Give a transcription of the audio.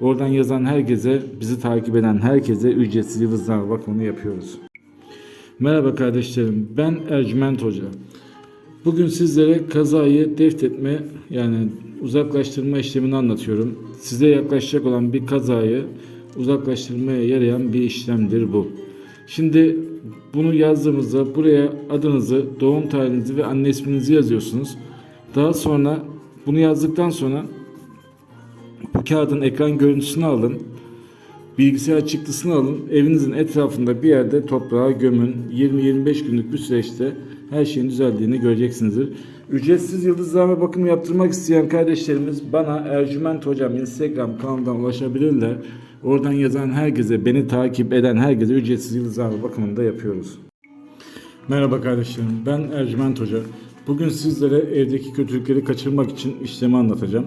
Oradan yazan herkese, bizi takip eden herkese ücretsiz yıldızname bakımını yapıyoruz. Merhaba kardeşlerim, ben Ercüment Hoca. Bugün sizlere kazayı deftetme yani uzaklaştırma işlemini anlatıyorum. Size yaklaşacak olan bir kazayı uzaklaştırmaya yarayan bir işlemdir bu. Şimdi bunu yazdığımızda buraya adınızı, doğum tarihinizi ve anne isminizi yazıyorsunuz. Daha sonra bunu yazdıktan sonra bu kağıdın ekran görüntüsünü alın. Bilgisayar çıktısını alın. Evinizin etrafında bir yerde toprağa gömün. 20-25 günlük bir süreçte her şeyin düzeldiğini göreceksinizdir. Ücretsiz yıldızname bakımı yaptırmak isteyen kardeşlerimiz bana Ercüment Hocam Instagram kanalından ulaşabilirler. Oradan yazan herkese, beni takip eden herkese ücretsiz yıldızname bakımını da yapıyoruz. Merhaba kardeşlerim, ben Ercüment Hoca. Bugün sizlere evdeki kötülükleri kaçırmak için işlemi anlatacağım.